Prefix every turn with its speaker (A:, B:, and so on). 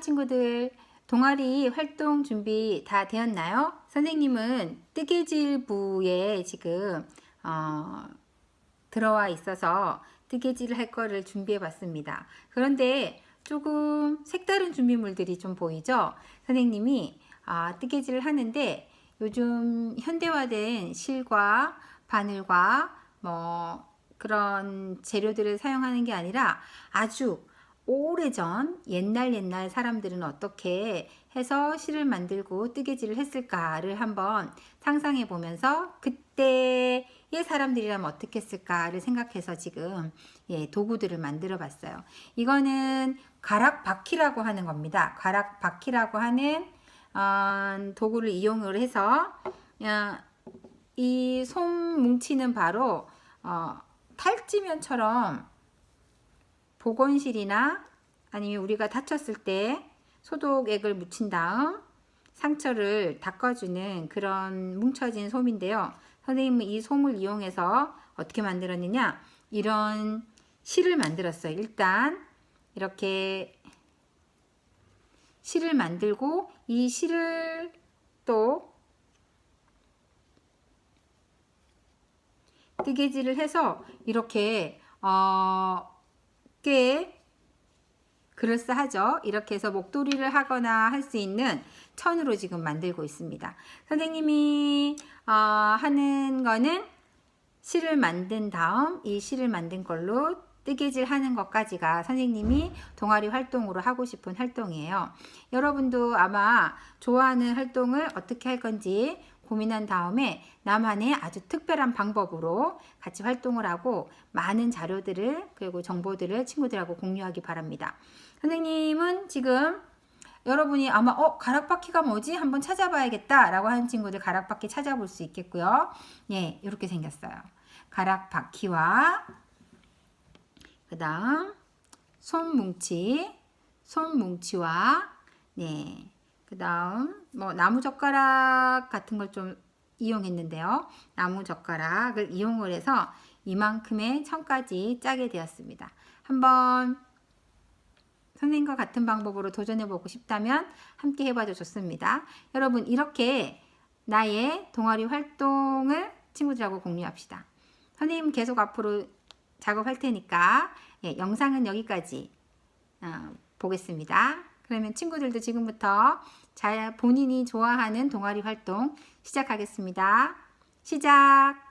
A: 친구들, 동아리 활동 준비 다 되었나요? 선생님은 뜨개질부에 지금 어, 들어와 있어서 뜨개질을 할 거를 준비해 봤습니다. 그런데 조금 색다른 준비물들이 좀 보이죠? 선생님이 아, 뜨개질을 하는데 요즘 현대화된 실과 바늘과 뭐 그런 재료들을 사용하는 게 아니라 아주 오래전 옛날 옛날 사람들은 어떻게 해서 실을 만들고 뜨개질을 했을까를 한번 상상해 보면서 그때의 사람들이라면 어떻게 했을까를 생각해서 지금 예, 도구들을 만들어 봤어요. 이거는 가락바퀴라고 하는 겁니다. 가락바퀴라고 하는 어, 도구를 이용을 해서 어, 이솜 뭉치는 바로 어, 탈지면처럼 보건실이나 아니면 우리가 다쳤을 때 소독액을 묻힌 다음 상처를 닦아주는 그런 뭉쳐진 솜인데요. 선생님은 이 솜을 이용해서 어떻게 만들었느냐? 이런 실을 만들었어요. 일단 이렇게 실을 만들고 이 실을 또 뜨개질을 해서 이렇게 어, 꽤 그럴싸하죠. 이렇게 해서 목도리를 하거나 할 수 있는 천으로 지금 만들고 있습니다. 선생님이 어, 하는 거는 실을 만든 다음 이 실을 만든 걸로 뜨개질 하는 것까지가 선생님이 동아리 활동으로 하고 싶은 활동이에요. 여러분도 아마 좋아하는 활동을 어떻게 할 건지 고민한 다음에 나만의 아주 특별한 방법으로 같이 활동을 하고 많은 자료들을 그리고 정보들을 친구들하고 공유하기 바랍니다. 선생님은 지금 여러분이 아마 어 가락바퀴가 뭐지 한번 찾아봐야겠다라고 하는 친구들 가락바퀴 찾아볼 수 있겠고요. 예, 이렇게 생겼어요. 가락바퀴와 그다음 손뭉치, 손뭉치와 네, 그 다음 뭐 나무 젓가락 같은 걸 좀 이용했는데요. 나무 젓가락을 이용을 해서 이만큼의 천까지 짜게 되었습니다. 한번 선생님과 같은 방법으로 도전해보고 싶다면 함께 해봐도 좋습니다. 여러분 이렇게 나의 동아리 활동을 친구들하고 공유합시다. 선생님 계속 앞으로 작업할 테니까 예, 영상은 여기까지 어, 보겠습니다. 그러면 친구들도 지금부터 잘 본인이 좋아하는 동아리 활동 시작하겠습니다. 시작!